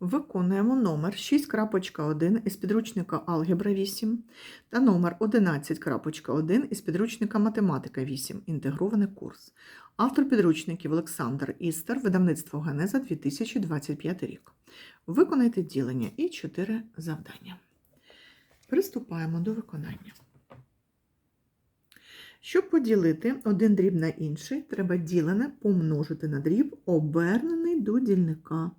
Виконуємо номер 6.1 із підручника Алгебра 8 та номер 11.1 із підручника Математика 8. Інтегрований курс. Автор підручників Олександр Істер, видавництво Генеза 2025 рік. Виконайте ділення і 4 завдання. Приступаємо до виконання. Щоб поділити один дріб на інший, треба ділене помножити на дріб, обернений до дільника.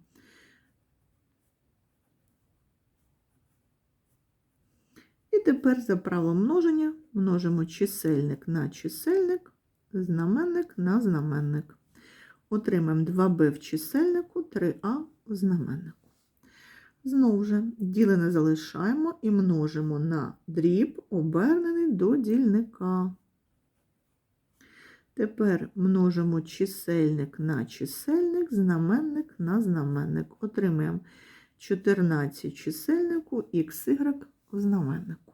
Тепер за правилом множення множимо чисельник на чисельник, знаменник на знаменник. Отримаємо 2b в чисельнику, 3а в знаменнику. Знову ж, ділене залишаємо і множимо на дріб, обернений до дільника. Тепер множимо чисельник на чисельник, знаменник на знаменник. Отримаємо 14 чисельнику xy в знаменнику.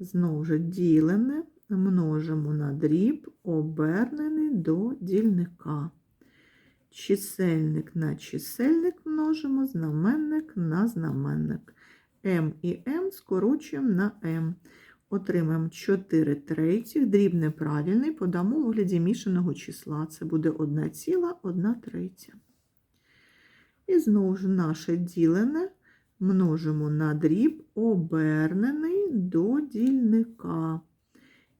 Знову ж ділене множимо на дріб, обернений до дільника. Чисельник на чисельник множимо, знаменник на знаменник. m і m скорочуємо на m. Отримаємо 4 третіх, дріб неправильний, подамо у вигляді мішаного числа. Це буде 1 ціла, 1 третя. І знову ж наше ділене множимо на дріб, обернений до дільника.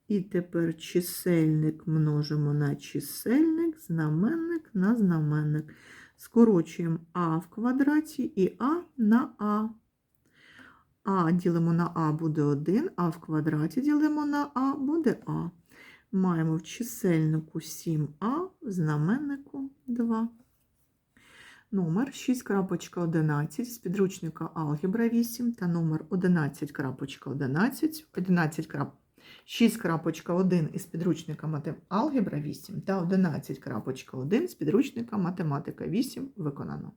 І тепер чисельник множимо на чисельник, знаменник на знаменник. Скорочуємо а в квадраті і а на а. А ділимо на А буде 1, а в квадраті ділимо на А буде А. Маємо в чисельнику 7А, в знаменнику 2. Номер 6.11 з підручника Алгебра 8 та номер 11.11, 11. 6.1 із підручника Алгебра 8 та 11.1 з підручника Математика 8 виконано.